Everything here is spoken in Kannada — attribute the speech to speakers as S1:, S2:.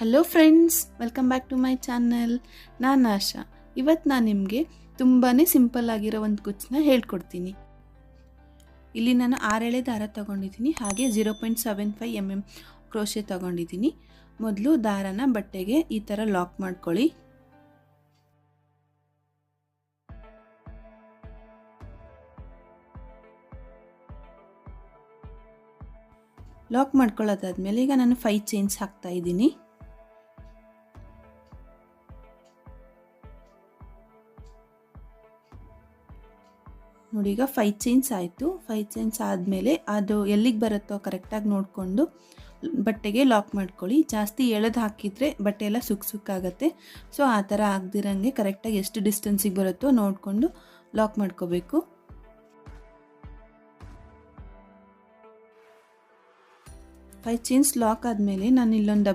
S1: Hello friends welcome back to my channel ನಾನು ಆಶಾ. ಇವತ್ತು ನಾನು ನಿಮಗೆ ತುಂಬಾ ಸಿಂಪಲ್ ಆಗಿರೋ ಒಂದು ಕುಚ್ಚನ್ನ ಹೇಳ್ಕೊಡ್ತೀನಿ. ಇಲ್ಲಿ ನಾನು ಆರೆಳೆ ದಾರ ತಗೊಂಡಿದ್ದೀನಿ, ಹಾಗೆ zero point seven five M M crochet ತಗೊಂಡಿದ್ದೀನಿ. ಮೊದಲು ದಾರನ ಬಟ್ಟೆಗೆ ಈ ಥರ ಲಾಕ್ ಮಾಡ್ಕೊಳ್ಳಿ. ಲಾಕ್ ಮಾಡ್ಕೊಳ್ಳೋದಾದ್ಮೇಲೆ ಈಗ ನಾನು ಫೈವ್ ಚೈನ್ಸ್ ಹಾಕ್ತಾ ಇದ್ದೀನಿ. ನೋಡಿ, ಈಗ ಫೈ ಚೈನ್ಸ್ ಆಯಿತು. ಫೈ ಚೈನ್ಸ್ ಆದಮೇಲೆ ಅದು ಎಲ್ಲಿಗೆ ಬರುತ್ತೋ ಕರೆಕ್ಟಾಗಿ ನೋಡಿಕೊಂಡು ಬಟ್ಟೆಗೆ ಲಾಕ್ ಮಾಡ್ಕೊಳ್ಳಿ. ಜಾಸ್ತಿ ಎಳೆದು ಹಾಕಿದರೆ ಬಟ್ಟೆ ಎಲ್ಲ ಸುಕ್ ಸುಕ್ಕಾಗತ್ತೆ ಸೊ ಆ ಥರ ಆಗದಿರಂಗೆ ಕರೆಕ್ಟಾಗಿ ಎಷ್ಟು ಡಿಸ್ಟೆನ್ಸಿಗೆ ಬರುತ್ತೋ ನೋಡಿಕೊಂಡು ಲಾಕ್ ಮಾಡ್ಕೋಬೇಕು. ಫೈ ಚೈನ್ಸ್ ಲಾಕ್ ಆದಮೇಲೆ ನಾನು ಇಲ್ಲೊಂದು